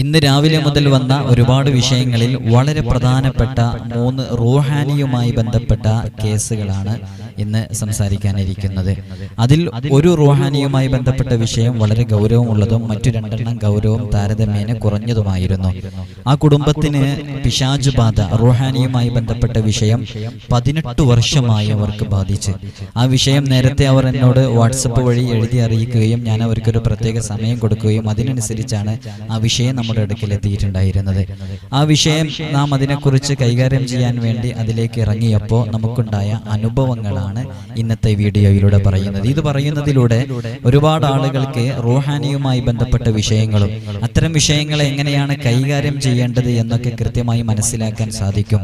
ഇന്ന് രാവിലെ മുതൽ വന്ന ഒരുപാട് വിഷയങ്ങളിൽ വളരെ പ്രധാനപ്പെട്ട മൂന്ന് റൂഹാനിയുമായി ബന്ധപ്പെട്ട കേസുകളാണ് ഇന്ന് സംസാരിക്കാനിരിക്കുന്നത്. അതിൽ ഒരു റുഹാനിയുമായി ബന്ധപ്പെട്ട വിഷയം വളരെ ഗൗരവമുള്ളതും മറ്റു രണ്ടെണ്ണം ഗൗരവം താരതമ്യേന കുറഞ്ഞതുമായിരുന്നു. ആ കുടുംബത്തിന് പിശാജ് ബാധ റൂഹാനിയുമായി ബന്ധപ്പെട്ട വിഷയം പതിനെട്ട് വർഷമായി അവർക്ക് ബാധിച്ച്. ആ വിഷയം നേരത്തെ അവർ എന്നോട് വാട്സപ്പ് വഴി എഴുതി അറിയിക്കുകയും ഞാൻ അവർക്കൊരു പ്രത്യേക സമയം കൊടുക്കുകയും അതിനനുസരിച്ചാണ് ആ വിഷയം നമ്മുടെ അടുക്കൽ എത്തിയിട്ടുണ്ടായിരുന്നത്. ആ വിഷയം നാം അതിനെക്കുറിച്ച് കൈകാര്യം ചെയ്യാൻ വേണ്ടി അതിലേക്ക് ഇറങ്ങിയപ്പോൾ നമുക്കുണ്ടായ അനുഭവങ്ങളാണ്. ഇന്നത്തെ വീഡിയോയിലൂടെ പറയുന്നത്. ഇത് പറയുന്നതിലൂടെ ഒരുപാട് ആളുകൾക്ക് റൂഹാനിയുമായി ബന്ധപ്പെട്ട വിഷയങ്ങളും അത്തരം വിഷയങ്ങളെ എങ്ങനെയാണ് കൈകാര്യം ചെയ്യേണ്ടത് എന്നൊക്കെ കൃത്യമായി മനസ്സിലാക്കാൻ സാധിക്കും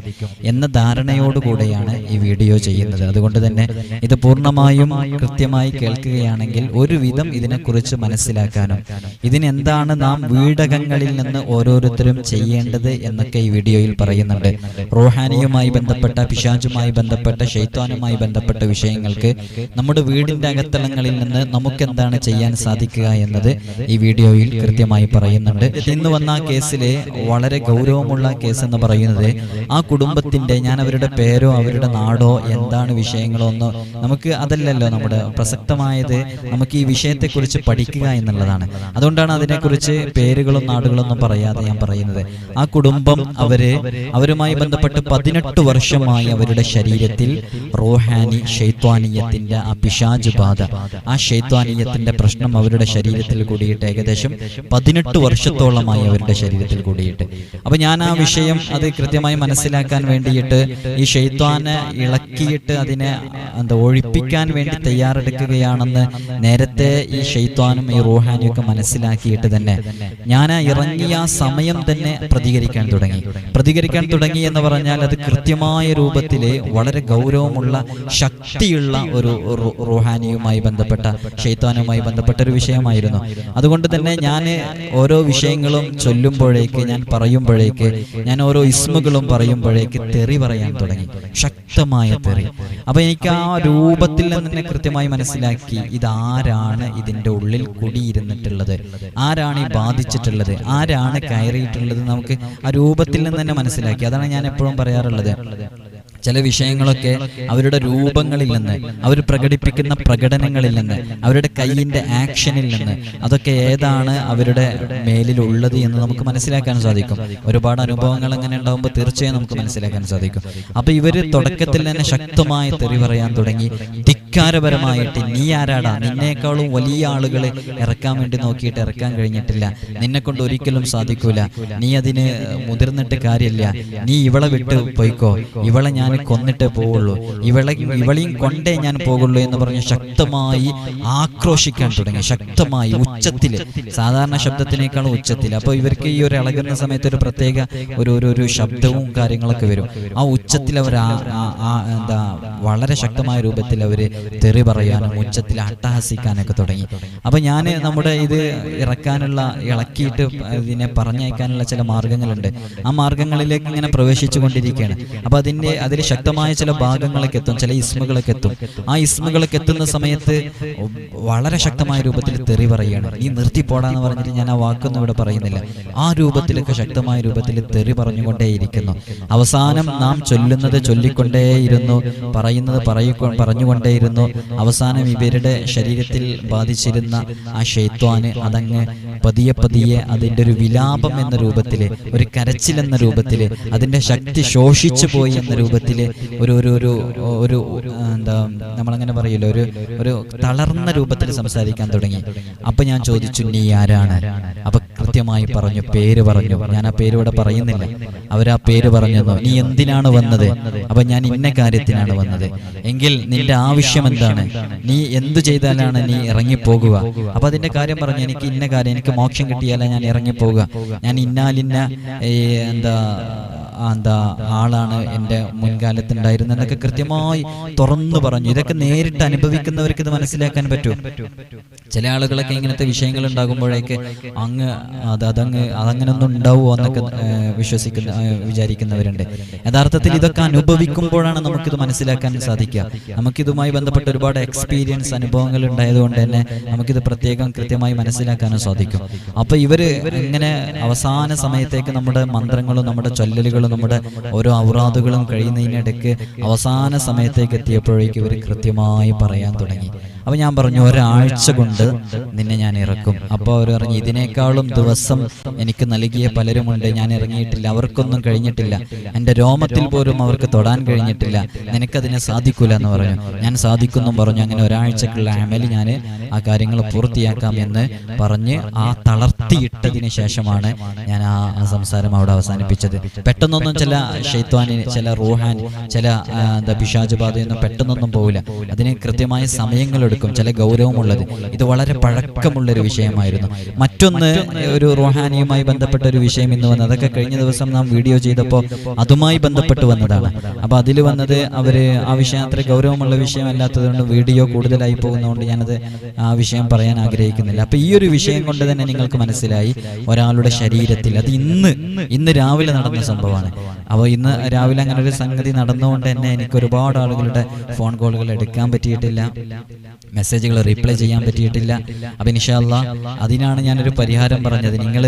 എന്ന ധാരണയോടുകൂടെയാണ് ഈ വീഡിയോ ചെയ്യുന്നത്. അതുകൊണ്ട് തന്നെ ഇത് പൂർണമായും കൃത്യമായി കേൾക്കുകയാണെങ്കിൽ ഒരുവിധം ഇതിനെക്കുറിച്ച് മനസ്സിലാക്കാനും ഇതിനെന്താണ് നാം വീടകങ്ങളിൽ നിന്ന് ഓരോരുത്തരും ചെയ്യേണ്ടത് എന്നൊക്കെ ഈ വീഡിയോയിൽ പറയുന്നുണ്ട്. റോഹാനിയുമായി ബന്ധപ്പെട്ട പിശാചുമായി ബന്ധപ്പെട്ട ഷെയ്ത്താനുമായി ബന്ധപ്പെട്ട വിഷയങ്ങൾക്ക് നമ്മുടെ വീടിന്റെ അകത്തളങ്ങളിൽ നിന്ന് നമുക്ക് എന്താണ് ചെയ്യാൻ സാധിക്കുക എന്നത് ഈ വീഡിയോയിൽ കൃത്യമായി പറയുന്നുണ്ട്. ഇന്ന് വന്ന കേസിലെ വളരെ ഗൗരവമുള്ള കേസ് എന്ന് പറയുന്നത് ആ കുടുംബത്തിന്റെ ഞാൻ അവരുടെ പേരോ അവരുടെ നാടോ എന്താണ് വിഷയങ്ങളോ ഒന്നോ നമുക്ക് അതല്ലല്ലോ നമ്മുടെ പ്രസക്തമായത് നമുക്ക് ഈ വിഷയത്തെക്കുറിച്ച് പഠിക്കുക എന്നുള്ളതാണ്. അതുകൊണ്ടാണ് അതിനെക്കുറിച്ച് പേരുകളും നാടുകളും ഒന്നും പറയാതെ ഞാൻ പറയുന്നത്. ആ കുടുംബം അവർ അവരുമായി ബന്ധപ്പെട്ട് പതിനെട്ട് വർഷമായി അവരുടെ ശരീരത്തിൽ റോഹാനി ഷെയ്ത്വാനീയത്തിന്റെ പിശാജ് ബാധ ആ ഷെയ്ത്വാനീയത്തിന്റെ പ്രശ്നം അവരുടെ ശരീരത്തിൽ കൂടിയിട്ട് ഏകദേശം പതിനെട്ട് വർഷത്തോളമായി അവരുടെ ശരീരത്തിൽ കൂടിയിട്ട്. അപ്പൊ ഞാൻ ആ വിഷയം അത് കൃത്യമായി മനസ്സിലാക്കാൻ വേണ്ടിയിട്ട് ഈ ഷെയ്ത്വാനെ ഇളക്കിയിട്ട് അതിനെ എന്താ ഒഴിപ്പിക്കാൻ വേണ്ടി തയ്യാറെടുക്കുകയാണെന്ന് നേരത്തെ ഈ ഷെയ്ത്വാനും ഈ റോഹാനും ഒക്കെ മനസ്സിലാക്കിയിട്ട് തന്നെ ഞാൻ ഇറങ്ങിയ സമയം തന്നെ പ്രതികരിക്കാൻ തുടങ്ങി. പ്രതികരിക്കാൻ തുടങ്ങി എന്ന് പറഞ്ഞാൽ അത് കൃത്യമായ രൂപത്തിൽ വളരെ ഗൗരവമുള്ള ശക്തിയുള്ള ഒരു റുഹാനിയുമായി ബന്ധപ്പെട്ട ഷെയ്ത്താനുമായി ബന്ധപ്പെട്ട ഒരു വിഷയമായിരുന്നു. അതുകൊണ്ട് തന്നെ ഞാൻ ഓരോ വിഷയങ്ങളും ചൊല്ലുമ്പോഴേക്ക് ഞാൻ പറയുമ്പോഴേക്ക് ഞാൻ ഓരോ ഇസ്മുകളും പറയുമ്പോഴേക്ക് തെറി പറയാൻ തുടങ്ങി. ശക്തമായ തെറി. അപ്പൊ എനിക്ക് ആ രൂപത്തിൽ നിന്ന് കൃത്യമായി മനസ്സിലാക്കി ഇതാരാണ് ഇതിന്റെ ഉള്ളിൽ കുടിയിരുന്നിട്ടുള്ളത്? ആരാണ് ഈ ബാധിച്ചിട്ടുള്ളത്? ആരാണ് കയറിയിട്ടുള്ളത് നമുക്ക് ആ രൂപത്തിൽ നിന്ന് തന്നെ മനസ്സിലാക്കി. അതാണ് ഞാൻ എപ്പോഴും പറയാറുള്ളത്. ചില വിഷയങ്ങളൊക്കെ അവരുടെ രൂപങ്ങളിൽ നിന്ന് അവർ പ്രകടിപ്പിക്കുന്ന പ്രകടനങ്ങളിൽ നിന്ന് അവരുടെ കയ്യിന്റെ ആക്ഷനിൽ നിന്ന് അതൊക്കെ ഏതാണ് അവരുടെ മേലിലുള്ളത് എന്ന് നമുക്ക് മനസ്സിലാക്കാൻ സാധിക്കും. ഒരുപാട് അനുഭവങ്ങൾ അങ്ങനെ ഉണ്ടാകുമ്പോൾ തീർച്ചയായും നമുക്ക് മനസ്സിലാക്കാൻ സാധിക്കും. അപ്പൊ ഇവർ തുടക്കത്തിൽ തന്നെ ശക്തമായി തെറി പറയാൻ തുടങ്ങി. ധിക്കാരപരമായിട്ട് നീ ആരാടാ? നിന്നേക്കാളും വലിയ ആളുകളെ ഇറക്കാൻ വേണ്ടി നോക്കിയിട്ട് ഇറക്കാൻ കഴിഞ്ഞിട്ടില്ല. നിന്നെ കൊണ്ട് ഒരിക്കലും സാധിക്കൂല. നീ അതിന് മുതിർന്നിട്ട് കാര്യമില്ല. നീ ഇവളെ വിട്ട് പോയിക്കോ. ഇവളെ ഞാൻ കൊന്നിട്ടേ പോവുള്ളൂ. ഇവളെ ഇവളെയും കൊണ്ടേ ഞാൻ പോകുള്ളൂ എന്ന് പറഞ്ഞ് ശക്തമായി ആക്രോശിക്കാൻ തുടങ്ങി. ശക്തമായി ഉച്ചത്തിൽ. സാധാരണ ശബ്ദത്തിനേക്കാളും ഉച്ചത്തിൽ അപ്പൊ ഇവർക്ക് ഈ ഒരു ഇളകുന്ന സമയത്ത് ഒരു പ്രത്യേക ഒരു ഒരു ശബ്ദവും കാര്യങ്ങളൊക്കെ വരും. ആ ഉച്ചത്തിൽ അവർ എന്താ വളരെ ശക്തമായ രൂപത്തിൽ അവർ തെറി പറയാനും ഉച്ചത്തിൽ അട്ടഹസിക്കാനൊക്കെ തുടങ്ങി. അപ്പൊ ഞാൻ നമ്മുടെ ഇത് ഇറക്കാനുള്ള ഇളക്കിയിട്ട് ഇതിനെ പറഞ്ഞയക്കാനുള്ള ചില മാർഗങ്ങളുണ്ട്. ആ മാർഗങ്ങളിലേക്ക് ഇങ്ങനെ പ്രവേശിച്ചു കൊണ്ടിരിക്കുകയാണ്. അപ്പൊ അതിന്റെ അതിൽ ശക്തമായ ചില ഭാഗങ്ങളൊക്കെ എത്തും ചില ഇസ്മുകളൊക്കെ എത്തും. ആ ഇസ്മുകളൊക്കെ എത്തുന്ന സമയത്ത് വളരെ ശക്തമായ രൂപത്തിൽ തെറി പറയുകയാണ്. നീ നിർത്തി പോടാന്ന് പറഞ്ഞിട്ട് ഞാൻ ആ വാക്കൊന്നും ഇവിടെ പറയുന്നില്ല. ആ രൂപത്തിലൊക്കെ ശക്തമായ രൂപത്തിൽ തെറി പറഞ്ഞുകൊണ്ടേയിരിക്കുന്നു. അവസാനം നാം ചൊല്ലുന്നത് ചൊല്ലിക്കൊണ്ടേയിരുന്നു പറയുന്നത് പറയിക്കൊ പറഞ്ഞുകൊണ്ടേയിരുന്നു. അവസാനം ഇവരുടെ ശരീരത്തിൽ ബാധിച്ചിരുന്ന ആ ഷെയ്ത്വാന് അതങ്ങ് പതിയെ പതിയെ അതിന്റെ ഒരു വിലാപം എന്ന രൂപത്തിൽ ഒരു കരച്ചിൽ എന്ന രൂപത്തിൽ അതിന്റെ ശക്തി ശോഷിച്ചു പോയി എന്ന രൂപത്തിൽ ഒരു ഒരു ഒരു ഒരു എന്താ നമ്മളങ്ങനെ പറയില്ല ഒരു ഒരു തളർന്ന രൂപത്തിൽ സംസാരിക്കാൻ തുടങ്ങി. അപ്പൊ ഞാൻ ചോദിച്ചു നീ ആരാണ്? അപ്പൊ കൃത്യമായി പറഞ്ഞു പേര് പറഞ്ഞു. ഞാൻ ആ പേര് ഇവിടെ പറയുന്നില്ല. അവരാ പേര് പറഞ്ഞു തന്നു. നീ എന്തിനാണ് വന്നത്? അപ്പൊ ഞാൻ ഇന്ന കാര്യത്തിനാണ് വന്നത്. എങ്കിൽ നിന്റെ ആവശ്യം എന്താണ്? നീ എന്തു ചെയ്താലാണ് നീ ഇറങ്ങിപ്പോകുക? അപ്പൊ അതിന്റെ കാര്യം പറഞ്ഞു എനിക്ക് ഇന്ന കാര്യം എനിക്ക് മോക്ഷം കിട്ടിയാലേ ഞാൻ ഇറങ്ങിപ്പോകുക. ഞാൻ ഇന്നാലിന്ന എന്താ എന്താ ആളാണ് എന്റെ മുൻകാലത്തുണ്ടായിരുന്നത് എന്നൊക്കെ കൃത്യമായി തുറന്നു പറഞ്ഞു. ഇതൊക്കെ നേരിട്ട് അനുഭവിക്കുന്നവർക്ക് ഇത് മനസ്സിലാക്കാൻ പറ്റും. ചില ആളുകളൊക്കെ ഇങ്ങനത്തെ വിഷയങ്ങൾ ഉണ്ടാകുമ്പോഴേക്ക് അങ്ങ് അത് അതങ്ങ് അതങ്ങനെ ഒന്നും ഉണ്ടാവുമോ എന്നൊക്കെ വിശ്വസിക്കുന്ന. വിചാരിക്കുന്നവരുണ്ട്. യഥാർത്ഥത്തിൽ ഇതൊക്കെ അനുഭവിക്കുമ്പോഴാണ് നമുക്കിത് മനസ്സിലാക്കാൻ സാധിക്കുക. നമുക്കിതുമായി ബന്ധപ്പെട്ട ഒരുപാട് എക്സ്പീരിയൻസ് അനുഭവങ്ങൾ ഉണ്ടായതുകൊണ്ട് തന്നെ നമുക്കിത് പ്രത്യേകം കൃത്യമായി മനസ്സിലാക്കാനും സാധിക്കും. അപ്പൊ ഇവർ ഇങ്ങനെ അവസാന സമയത്തേക്ക് നമ്മുടെ മന്ത്രങ്ങളും നമ്മുടെ ചൊല്ലലുകളും നമ്മുടെ ഓരോ ഔറാദുകളും കഴിയുന്നതിനിടയ്ക്ക് അവസാന സമയത്തേക്ക് എത്തിയപ്പോഴേക്കും ഇവർ കൃത്യമായി പറയാൻ തുടങ്ങി. അപ്പൊ ഞാൻ പറഞ്ഞു ഒരാഴ്ച കൊണ്ട് നിന്നെ ഞാൻ ഇറക്കും. അപ്പോൾ അവർ പറഞ്ഞു ഇതിനേക്കാളും ദിവസം എനിക്ക് നൽകിയ പലരുമുണ്ട്. ഞാൻ ഇറങ്ങിയിട്ടില്ല. അവർക്കൊന്നും കഴിഞ്ഞിട്ടില്ല. എന്റെ രോമത്തിൽ പോലും അവർക്ക് തൊടാൻ കഴിഞ്ഞിട്ടില്ല. നിനക്കതിനെ സാധിക്കൂല എന്ന് പറഞ്ഞു. ഞാൻ സാധിക്കുന്നു പറഞ്ഞു അങ്ങനെ ഒരാഴ്ചക്കുള്ള അമൽ ഞാൻ ആ കാര്യങ്ങൾ പൂർത്തിയാക്കാം എന്ന് പറഞ്ഞ് ആ തളർത്തിയിട്ടതിന് ശേഷമാണ് ഞാൻ ആ സംസാരം അവിടെ അവസാനിപ്പിച്ചത്. പെട്ടെന്നൊന്നും ചില ഷെയ്ത്വാനിന് ചില റൂഹാൻ ചില എന്താ പിശാജ് ബാധയൊന്നും പെട്ടെന്നൊന്നും പോകില്ല അതിന് കൃത്യമായ സമയങ്ങളെടുക്കും ചില ഗൗരവമുള്ളത്. ഇത് വളരെ പഴക്കമുള്ളൊരു വിഷയമായിരുന്നു. മറ്റൊന്ന് ഒരു റുഹാനിയുമായി ബന്ധപ്പെട്ട ഒരു വിഷയം ഇന്ന് വന്നത്. അതൊക്കെ കഴിഞ്ഞ ദിവസം നാം വീഡിയോ ചെയ്തപ്പോൾ അതുമായി ബന്ധപ്പെട്ട് വന്നതാണ്. അപ്പോൾ അതിൽ വന്നത് അവർ ആ വിഷയം അത്ര ഗൗരവമുള്ള വിഷയമല്ലാത്തതുകൊണ്ട് വീഡിയോ കൂടുതലായി പോകുന്നതുകൊണ്ട് ഞാനത് ആ വിഷയം പറയാൻ ആഗ്രഹിക്കുന്നില്ല. അപ്പോൾ ഈ ഒരു വിഷയം കൊണ്ട് തന്നെ നിങ്ങൾക്ക് മനസ്സിലായി ഒരാളുടെ ശരീരത്തിൽ അത് ഇന്ന് ഇന്ന് രാവിലെ നടന്ന സംഭവമാണ്. അപ്പോൾ ഇന്ന് രാവിലെ അങ്ങനെ ഒരു സംഗതി നടന്നുകൊണ്ട് തന്നെ എനിക്ക് ഒരുപാട് ആളുകളുടെ ഫോൺ കോളുകൾ എടുക്കാൻ പറ്റിയിട്ടില്ല. മെസ്സേജുകൾ റീപ്ലൈ ചെയ്യാൻ പറ്റിയിട്ടില്ല. അപ്പൊ ഇൻഷാല്ല അതിനാണ് ഞാനൊരു പരിഹാരം പറഞ്ഞത്. നിങ്ങൾ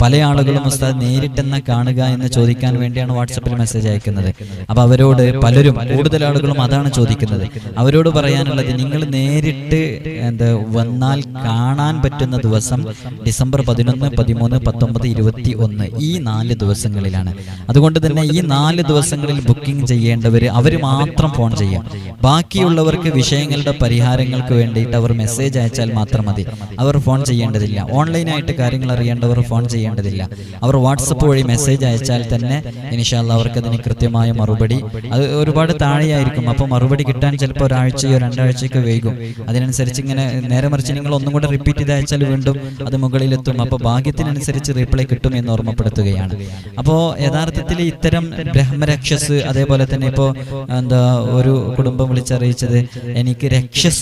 പല ആളുകളും ഉസ്താദ് നേരിട്ടെന്ന കാണുക എന്ന് ചോദിക്കാൻ വേണ്ടിയാണ് വാട്സപ്പിൽ മെസ്സേജ് അയക്കുന്നത്. അപ്പൊ അവരോട് പലരും കൂടുതൽ ആളുകളും അതാണ് ചോദിക്കുന്നത്. അവരോട് പറയാനുള്ളത് നിങ്ങൾ നേരിട്ട് എന്താ വന്നാൽ കാണാൻ പറ്റുന്ന ദിവസം ഡിസംബർ പതിനൊന്ന് പതിമൂന്ന് പത്തൊമ്പത് ഇരുപത്തി ഒന്ന് ഈ നാല് ദിവസങ്ങളിലാണ്. അതുകൊണ്ട് തന്നെ ഈ നാല് ദിവസങ്ങളിൽ ബുക്കിംഗ് ചെയ്യേണ്ടവർ അവർ മാത്രം ഫോൺ ചെയ്യാം. ബാക്കിയുള്ളവർക്ക് വിഷയങ്ങളുടെ പരിഹാരങ്ങൾക്ക് വേണ്ടിയിട്ട് അവർ മെസ്സേജ് അയച്ചാൽ മാത്രം മതി. അവർ ഫോൺ ചെയ്യേണ്ടതില്ല. ഓൺലൈനായിട്ട് കാര്യങ്ങൾ അറിയേണ്ടവർ ഫോൺ ചെയ്യേണ്ടതില്ല. അവർ വാട്സപ്പ് വഴി മെസ്സേജ് അയച്ചാൽ തന്നെ ഇനിഷാല്ല അവർക്ക് അതിന് കൃത്യമായ മറുപടി. അത് ഒരുപാട് താഴെയായിരിക്കും. അപ്പോൾ മറുപടി കിട്ടാൻ ചിലപ്പോൾ ഒരാഴ്ചയോ രണ്ടാഴ്ചയൊക്കെ വൈകും. അതിനനുസരിച്ച് ഇങ്ങനെ നേരെ മറിച്ച് നിങ്ങൾ ഒന്നും കൂടെ റിപ്പീറ്റ് ചെയ്ത് അയച്ചാൽ വീണ്ടും അത് മുകളിലെത്തും. അപ്പോൾ ഭാഗ്യത്തിനനുസരിച്ച് റിപ്ലൈ കിട്ടും എന്ന് ഓർമ്മപ്പെടുത്തുകയാണ്. അപ്പോൾ യഥാർത്ഥത്തിൽ ഇത്തരം ബ്രഹ്മരക്ഷസ് അതേപോലെ തന്നെ ഇപ്പോൾ എന്താ ഒരു കുടുംബം വിളിച്ചറിയിച്ചത് എനിക്ക് രക്ഷസ്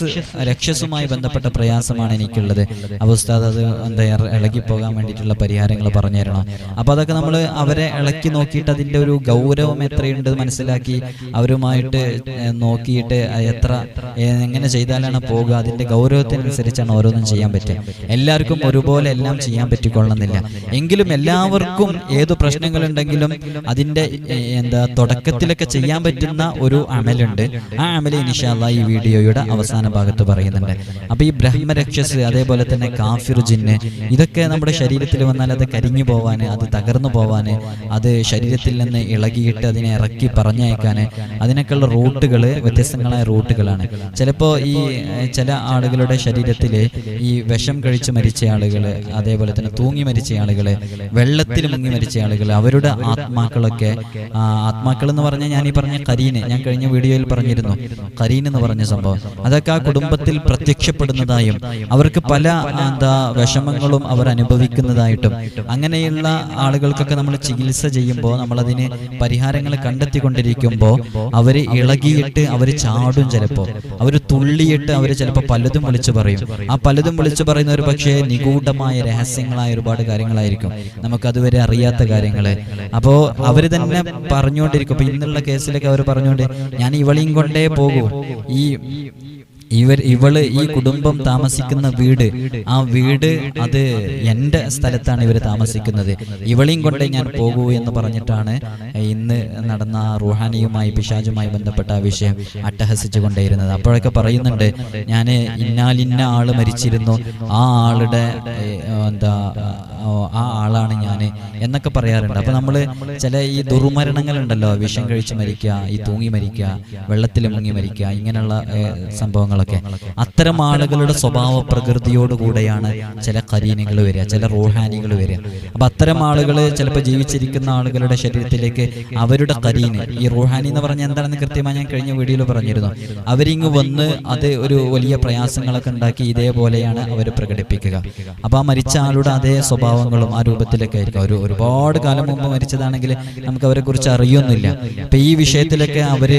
രക്ഷസുമായി ബന്ധപ്പെട്ട പ്രയാസമാണ് എനിക്കുള്ളത്. അപ്പോൾ ഉസ്താദ് അത് എന്താ ഇളകിപ്പോകാൻ വേണ്ടിയിട്ടുള്ള പരിഹാരങ്ങൾ പറഞ്ഞു തരണം. അപ്പോൾ അതൊക്കെ നമ്മൾ അവരെ ഇളക്കി നോക്കിയിട്ട് അതിന്റെ ഒരു ഗൗരവം എത്രയുണ്ട് മനസ്സിലാക്കി അവരുമായിട്ട് നോക്കിയിട്ട് എത്ര എങ്ങനെ ചെയ്താലാണ് പോകുക അതിന്റെ ഗൗരവത്തിനനുസരിച്ചാണ് ഓരോന്നും ചെയ്യാൻ പറ്റുക. എല്ലാവർക്കും ഒരുപോലെ എല്ലാം ചെയ്യാൻ പറ്റിക്കൊള്ളുന്നില്ല. എങ്കിലും എല്ലാവർക്കും ഏത് പ്രശ്നങ്ങളുണ്ടെങ്കിലും അതിന്റെ എന്താ തുടക്കത്തിലൊക്കെ ചെയ്യാൻ പറ്റുന്ന ഒരു അമലുണ്ട്. ആ അമൽ ഇനിഷാല്ല ഈ വീഡിയോയുടെ അവസാന ഭാഗത്ത് പറയുന്നുണ്ട്. അപ്പൊ ഈ ബ്രഹ്മരക്ഷസ് അതേപോലെ തന്നെ കാഫിർ ജിന്ന് ഇതൊക്കെ നമ്മുടെ ശരീരത്തിൽ വന്നാൽ അത് കരിഞ്ഞു പോവാന് അത് തകർന്നു പോവാന് അത് ശരീരത്തിൽ നിന്ന് ഇളകിയിട്ട് അതിനെ ഇറക്കി പറഞ്ഞയക്കാന് അതിനൊക്കെയുള്ള റൂട്ടുകൾ വ്യത്യസ്തങ്ങളായ റൂട്ടുകളാണ്. ചിലപ്പോൾ ഈ ചില ആളുകളുടെ ശരീരത്തിൽ ഈ വിഷം കഴിച്ച് മരിച്ച ആളുകൾ അതേപോലെ തന്നെ തൂങ്ങി മരിച്ച ആളുകൾ വെള്ളത്തിൽ മുങ്ങി മരിച്ച ആളുകൾ അവരുടെ ആത്മാക്കളൊക്കെ ആത്മാക്കൾ എന്ന് പറഞ്ഞാൽ ഞാൻ ഈ പറഞ്ഞ കരീന് ഞാൻ കഴിഞ്ഞ വീഡിയോയിൽ പറഞ്ഞിരുന്നു. കരീൻ എന്ന് പറഞ്ഞ സംഭവം. അതൊക്കെ ആ കുടുംബത്തിൽ പ്രത്യക്ഷപ്പെടുന്നതായും അവർക്ക് പല എന്താ വിഷമങ്ങളും അവർ അനുഭവിക്കുന്നതായിട്ടും അങ്ങനെയുള്ള ആളുകൾക്കൊക്കെ നമ്മൾ ചികിത്സ ചെയ്യുമ്പോൾ നമ്മളതിന് പരിഹാരങ്ങൾ കണ്ടെത്തിക്കൊണ്ടിരിക്കുമ്പോൾ അവർ ഇളകിയിട്ട് അവർ ചാടും ചിലപ്പോൾ. അവർ തുള്ളിയിട്ട് അവർ ചിലപ്പോൾ പലതും വിളിച്ചു പറയും. ആ പലതും വിളിച്ചു പറയുന്ന ഒരു പക്ഷേ നിഗൂഢമായ രഹസ്യങ്ങളായ ഒരുപാട് കാര്യങ്ങളായിരിക്കും. നമുക്ക് അതുവരെ അറിയാത്ത കാര്യങ്ങൾ. അപ്പോൾ അവർ തന്നെ പറഞ്ഞുകൊണ്ടിരിക്കും. ഇപ്പൊ ഇന്നുള്ള കേസിലൊക്കെ അവർ പറഞ്ഞുകൊണ്ട് ഞാൻ ഇവളെയും കൊണ്ടേ പോകൂ. ഈ ഇവർ ഇവൾ ഈ കുടുംബം താമസിക്കുന്ന വീട്. ആ വീട് അത് എന്റെ സ്ഥലത്താണ് ഇവർ താമസിക്കുന്നത്. ഇവളെയും കൊണ്ടേ ഞാൻ പോകൂ എന്ന് പറഞ്ഞിട്ടാണ് ഇന്ന് നടന്ന റുഹാനിയുമായി പിശാജുമായി ബന്ധപ്പെട്ട ആ വിഷയം അട്ടഹസിച്ചു കൊണ്ടേയിരുന്നത്. അപ്പോഴൊക്കെ പറയുന്നുണ്ട് ഞാൻ ഇന്നാലിന്ന ആൾ മരിച്ചിരുന്നു. ആ ആളുടെ എന്താ ആ ആളാണ് ഞാൻ എന്നൊക്കെ പറയാറുണ്ട്. അപ്പൊ നമ്മൾ ചില ഈ ദുർമരണങ്ങൾ ഉണ്ടല്ലോ വിഷം കഴിച്ച് മരിക്കുക ഈ തൂങ്ങി മരിക്കുക വെള്ളത്തിൽ മുങ്ങി മരിക്കുക ഇങ്ങനെയുള്ള ഏഹ്, സംഭവങ്ങളൊക്കെ അത്തരം ആളുകളുടെ സ്വഭാവ പ്രകൃതിയോടുകൂടെയാണ് ചില കരീനകൾ വരിക ചില റോഹാനികൾ വരിക. അപ്പൊ അത്തരം ആളുകൾ ചിലപ്പോൾ ജീവിച്ചിരിക്കുന്ന ആളുകളുടെ ശരീരത്തിലേക്ക് അവരുടെ കരീന് ഈ റോഹാനി എന്ന് പറഞ്ഞാൽ എന്താണെന്ന് കൃത്യമായി ഞാൻ കഴിഞ്ഞ വീഡിയോയിൽ പറഞ്ഞിരുന്നു. അവരിങ്ങ് വന്ന് അത് ഒരു വലിയ പ്രയാസങ്ങളൊക്കെ ഉണ്ടാക്കി ഇതേപോലെയാണ് അവർ പ്രകടിപ്പിക്കുക. അപ്പൊ ആ മരിച്ച ആളുടെ അതേ സ്വഭാവങ്ങളും ആ രൂപത്തിലൊക്കെ ആയിരിക്കും. ഒരു ഒരുപാട് കാലം മുമ്പ് മരിച്ചതാണെങ്കിൽ നമുക്ക് അവരെ കുറിച്ച് അറിയൊന്നുമില്ല. അപ്പൊ ഈ വിഷയത്തിലൊക്കെ അവർ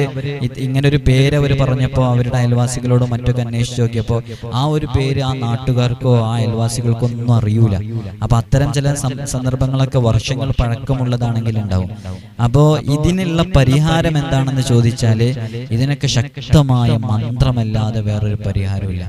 ഇങ്ങനൊരു പേര് അവർ പറഞ്ഞപ്പോൾ അവരുടെ അയൽവാസികളോടും മറ്റൊക്കെ അന്വേഷിച്ച് നോക്കിയപ്പോൾ ആ ഒരു പേര് ആ നാട്ടുകാർക്കോ ആ അയൽവാസികൾക്കോ ഒന്നും അറിയൂല. അപ്പൊ അത്തരം ചില സന്ദർഭങ്ങളൊക്കെ വർഷങ്ങൾ പഴക്കമുള്ളതാണെങ്കിൽ ഉണ്ടാവും. അപ്പോ ഇതിനുള്ള പരിഹാരം എന്താണെന്ന് ചോദിച്ചാൽ ഇതിനൊക്കെ ശക്തമായ മന്ത്രമല്ലാതെ വേറൊരു പരിഹാരമില്ല.